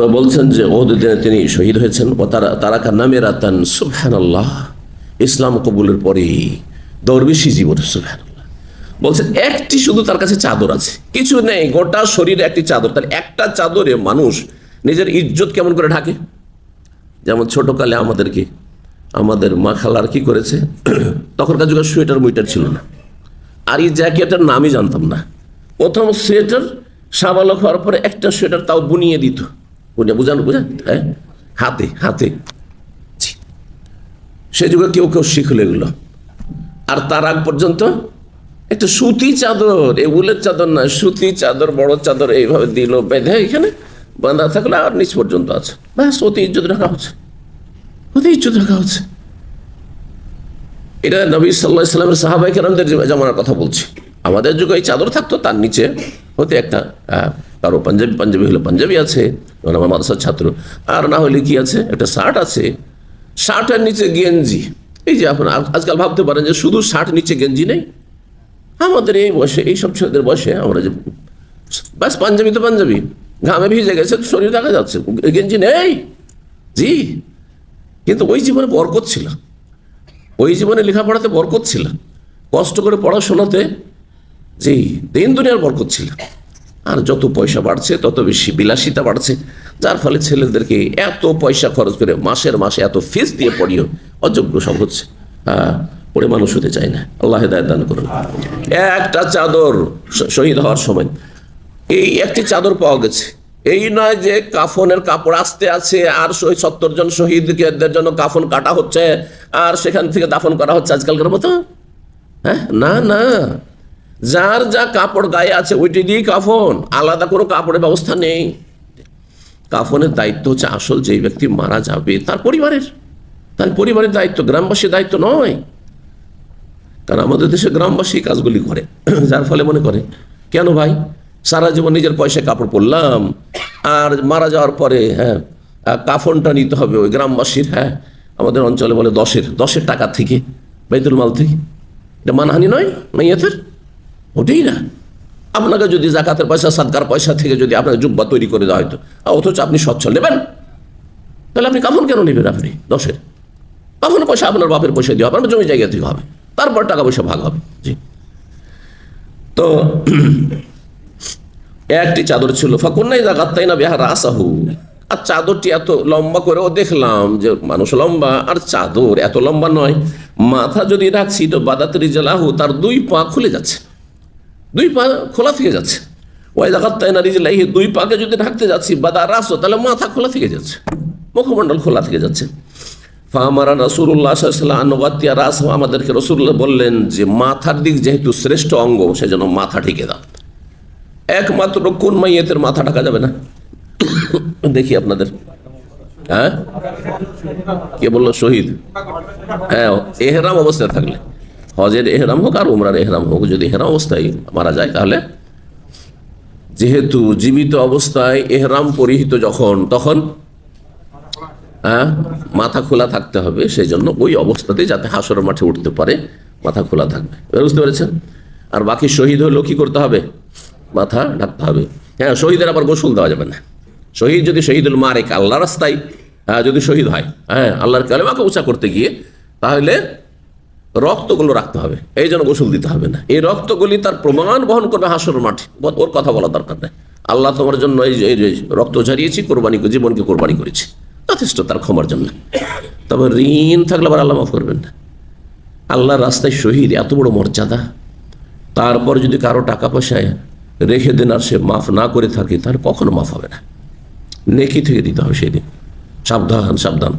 তো বলছেন যে ওহুদের দিনে তিনি শহীদ হয়েছেন ও তারা তারাকা নামে রাতান সুবহান আল্লাহ ইসলাম কবুলের পরে দরবেশি জীবন সুবহান বলছেন, একটি শুধু তার কাছে চাদর আছে, কিছু নেই, গোটা শরীরে একটি চাদর। তার একটা চাদরে মানুষ নিজের ইজ্জত কেমন করে ঢাকে? যেমন ছোটকালে আমাদেরকে, আমাদের মা খালার কি করেছে? তখনকার যুগে সোয়েটার মুইটার ছিল না। আর এই জ্যাকেটের নামই জানতাম না। প্রথম সোয়েটার সাবালক হওয়ার পরে একটা সোয়েটার তাও বুনিয়ে দিত। বুঝে বুঝানো বুঝেন হ্যাঁ? হাতে হাতে। সে যুগে কেউ কেউ শিখলো এগুলো। আর তার আগ পর্যন্ত একটা সুতি চাদর, এ উলের চাদর না, সুতি চাদর, বড় চাদর এইভাবে দিল, বেঁধে এখানে বাঁধা থাকলে আর নিচ পর্যন্ত আছে। ব্যাস, অতি ইজ্জত রাখা হচ্ছে। অতি ইজ্জত রাখা হচ্ছে। এটা নবী সাল্লাহ ইসলামের সাহাবাই কেরামদের জামানার কথা বলছি। আমাদের যুগে এই চাদর থাকতো, তার নিচে হতে একটা কারও পাঞ্জাবি পাঞ্জাবি হলে পাঞ্জাবি আছে যেমন আমার মাদ্রাসার ছাত্র। আর না হলে কি আছে? একটা শার্ট আছে শার্টের নিচে গেঞ্জি। এই যে আপনার আজকাল ভাবতে পারেন যে শুধু শার্ট, নিচে গেঞ্জি নেই? আমাদের এই বয়সে, এই সব ছেলেদের বয়সে আমরা যে ব্যাস, পাঞ্জাবি তো পাঞ্জাবি। ঘামে ভিজে গেছে, শরীর দেখা যাচ্ছে। গেঞ্জি নেই? জি। কিন্তু ওই জীবনে বরকত ছিল। ওই জীবনে লেখাপড়াতে বরকত ছিল। কষ্ট করে পড়াশোনাতে, জি, দিন দুনিয়ার বরকত ছিল। আর যত পয়সা বাড়ছে, তত বেশি বিলাসিতা বাড়ছে। যার ফলে ছেলেদেরকে এত পয়সা খরচ করে মাসের মাসে এত ফিস দিয়ে পড়িও অযোগ্য সব হচ্ছে। পড়ে মানুষ হতে চায় না। আল্লাহ হেদায়ত দান করুন। একটা চাদর শহীদ হওয়ার সময়। এই একটি চাদর পাওয়া গেছে। এই নয় যে কাফনের কাপড় আসতে আছে, আর সত্তর জন শহীদদের জন্য কাফন কাটা হচ্ছে, আর সেখান থেকে দাফন করা হচ্ছে আজকালকার মতো। হ্যাঁ? না না। যার যা কাপড় গায়ে আছে, ওইটি দিয়েই কাফন। আলাদা কোনো কাপড়ের ব্যবস্থা নেই। কাফনের দায়িত্ব হচ্ছে আসল যেই ব্যক্তি মারা যাবে, তার পরিবারের। তার পরিবারের দায়িত্ব, গ্রামবাসীর দায়িত্ব নয়। কারণ আমাদের দেশে গ্রামবাসী কাজগুলি করে। যার ফলে মনে করে, কেন ভাই? সারা জীবন নিজের পয়সায় কাপড় পরলাম। আর মারা যাওয়ার পরে হ্যাঁ কাফনটা নিতে হবে ওই গ্রামবাসীর হ্যাঁ। আমাদের অঞ্চলে বলে দশের দশের টাকা থেকে, বেতুল মাল থেকে। এটা মানহানি নয়, মাইয়াতের? ওটাই না। আপনাকে যদি জাকাতের পয়সা, সাদকার পয়সা থেকে যদি আপনাকে জুব্বা তৈরি করে দেওয়া হয়তো অথচ আপনি সচ্ছল নেবেন, তাহলে আপনি কাফন কেন নেবেন আপনি? দশের। কাফনের পয়সা আপনার বাপের পয়সা দিয়ে হবে, আপনার জমি জায়গা থেকে হবে। তারপর টাকা পয়সা ভাগ হবে। জি। তো একটি চাদর ছিল, ফাকুন্নাই জাগাত তাই না বেহারা আসাহু। আর চাদরটি এত লম্বা করেও দেখলাম যে মানুষ লম্বা, আর চাদর এত লম্বা নয়। মাথা যদি রাখছি তো বাদাতরি জেলাহু তার দুই পা খুলে যাচ্ছে। দুই পা খোলা থেকে যাচ্ছে। ওই জায়গার তাই না রিজলাহি দুই পাকে যদি ঢাকতে যাচ্ছি, বাদা রাসো, তাহলে মাথা খোলা থেকে যাচ্ছে। মুখমণ্ডল খোলা থেকে যাচ্ছে। ফামারা রসুল্লাহ রাস, আমাদেরকে রসুল্লাহ বললেন যে, মাথার দিক যেহেতু শ্রেষ্ঠ অঙ্গ সেজন্য মাথা ঢেকে দাও একমাত্র কোন মাইয়েতের মাথা ঢাকা যাবে না? দেখি আপনাদের। হ্যাঁ? কে বলল? শহীদ। হ্যাঁ এহরাম অবস্থায় থাকলে। হজের এহরাম হোক আর উমরার এহরাম হোক যদি এহরাম অবস্থায় মারা যায় তাহলে? যেহেতু জীবিত অবস্থায় এহরাম পরিহিত যখন তখন হ্যাঁ মাথা খোলা থাকতে হবে সেই জন্য ওই অবস্থাতে যাতে হাসরের মাঠে উঠতে পারে মাথা খোলা থাকবে। এবার বুঝতে পেরেছেন? আর বাকি শহীদ হলেও কি করতে হবে? মাথা ঢাকতে হবে। হ্যাঁ শহীদের আবার গোসল দেওয়া যাবে না। শহীদ যদি শহীদুল মারেক আল্লাহ রাস্তায় হ্যাঁ, যদি শহীদ হয় হ্যাঁ আল্লাহর কালেমাকে উঁচা করতে গিয়ে তাহলে রক্তগুলো রাখতে হবে। এই জন্য গোসল দিতে হবে না। এই রক্তগুলি তার প্রমাণ বহন করবে হাসর মাঠে। ওর কথা বলা দরকার নেই। আল্লাহ তোমার জন্য এই রক্ত ঝরিয়েছি কোরবানি জীবনকে কোরবানি করেছি। যথেষ্ট তার ক্ষমার জন্য। তবে ঋণ থাকলে আবার আল্লাহ মাফ করবেন না। আল্লাহর রাস্তায় শহীদ, এত বড় মর্যাদা। তারপর যদি কারও টাকা পয়সায় রেখে দেন আর সে মাফ না করে থাকে, তার কখনো মাফ হবে না। নেকি থেকে দিতে হবে সেই দিন সাবধান সাবধান।